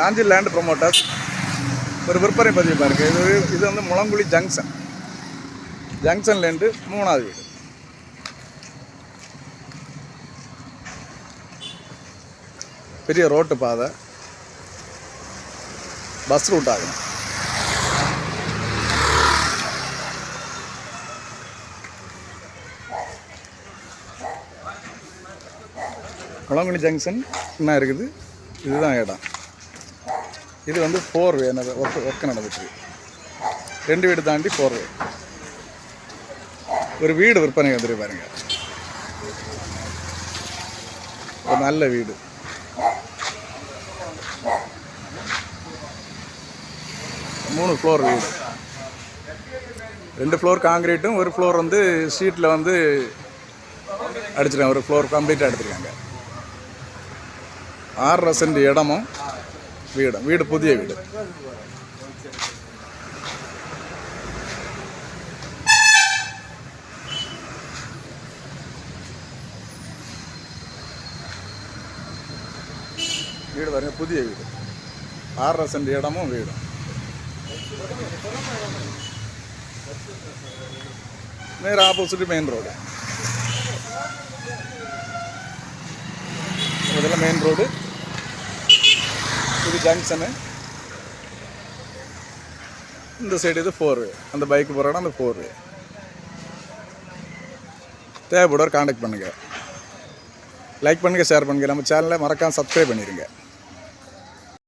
Nanjil land promoters ஒரு விற்பனை பதிவு பாருங்க. இது இது வந்து முளங்குழி ஜங்ஷன் ஜங்ஷன்லேருந்து மூணாவது வீடு. பெரிய ரோட்டு பாதை. பஸ் ரூட் ஆகும். முளங்குழி ஜங்ஷன் என்ன இருக்குது? இதுதான் இடம். இது வந்து ஃபோர் வே ஒர்க் ஒர்க் நடந்துட்டு ரெண்டு வீடு தாண்டி ஃபோர் வே ஒரு வீடு விற்பனை வந்துருக்கு பாருங்க. ஒரு நல்ல வீடு. மூணு ஃப்ளோர் வீடு. ரெண்டு ஃப்ளோர் காங்கிரீட்டும் ஒரு ஃப்ளோர் வந்து ஷீட்டில் வந்து அடிச்சிருக்காங்க. ஒரு ஃப்ளோர் கம்ப்ளீட்டாக எடுத்துருக்காங்க. ஆறரை சென்ட் இடமும் வீடும் வீடு புதிய வீடு வீடு பாருங்க புதிய வீடு ஆறரை சென்ட் இடமும் வீடும் நேர் ஆப்போசிட் மெயின் ரோடு இதெல்லாம் மெயின் ரோடு இது ஜங்ஷனு இந்த சைடு இது ஃபோர் வே அந்த பைக்கு போகிற இடம் அந்த ஃபோர் வே தேவைப்படுவார் காண்டாக்ட் பண்ணுங்கள் லைக் பண்ணுங்கள் ஷேர் பண்ணுங்கள் நம்ம சேனலை மறக்காமல் சப்ஸ்கிரைப் பண்ணிடுங்க